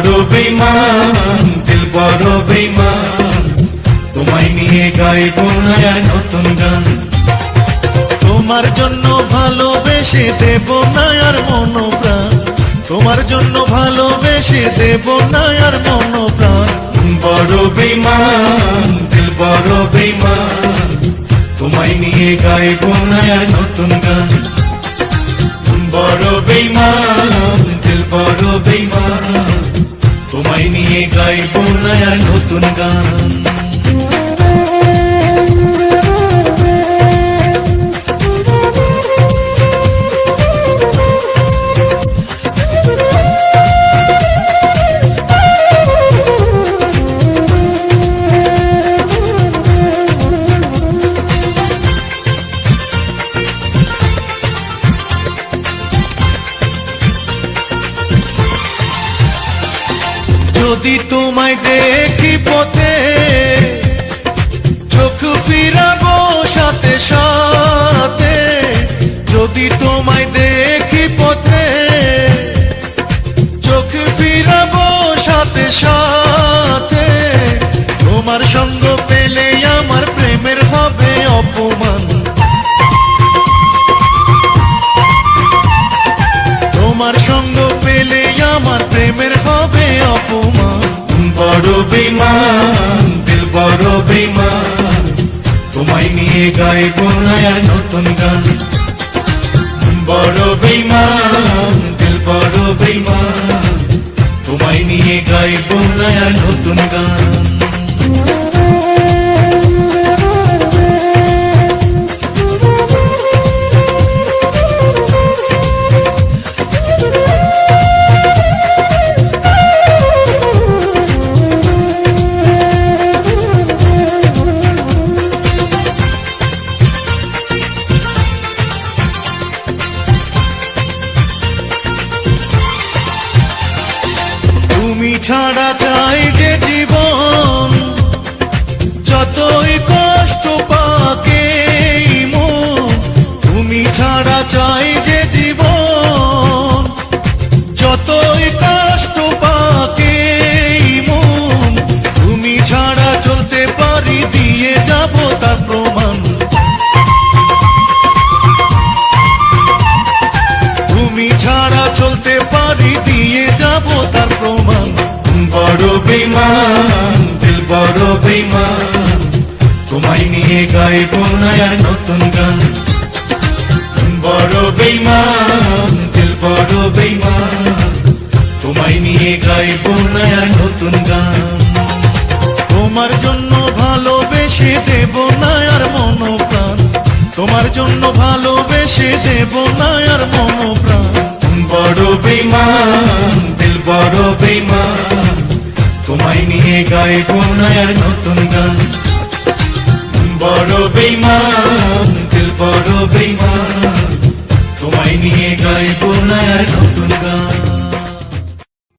বড় বেইমান, দিল বড় বেইমান। তোমায় নিয়ে গাইব না নতুন গান। তোমার জন্য ভালোবেসে দেব না আর মনোপ্রাণ। তোমার জন্য ভালোবেসে দেব না আর মনোপ্রাণ। বড় বেইমান, দিল বড় বেইমান। তোমায় নিয়ে গাইব না আর নতুন গান। বড় বেইমান, দিল বড় বেইমান তোমায় নিয়ে গাইব না আর নতুন গান যদি তোমায় দেখি পথে, চোখ ফিরাবো সাথে সাথে, যদি তোমায় দেখি পথে, চোখ ফিরাবো সাথে সাথে, তোমার সঙ্গ পেলে আমার প্রেমের হবে অপমান। তোমার সঙ্গ পেলে আমার বড় বিমান, দিল বড় বিমান। তোমায় নিয়ে গাইব না আর নতুন গান। বড় বিমান, দিল বড় বিমান। তোমায় নিয়ে গাইব না আর নতুন গান। ছাড়া চাই যে জীবন যতই কষ্ট পাকে তুমি ছাড়া চাই যে বেইমান তোমায় নিয়ে নতুন গান। বড় বেইমান, দিল বড় বেইমান, তোমায় নিয়ে নতুন গান। তোমার জন্য ভালোবেসে দেব না আর মনোপ্রাণ। তোমার জন্য ভালোবেসে দেব না আর মনোপ্রাণ। বড় বেইমান, দিল বড় বেইমান গাইব নয়ার নতুন গান। বড় বেইমান দিল বড় বেইমান। তোমায় নিয়ে গাইব নয়ার নতুন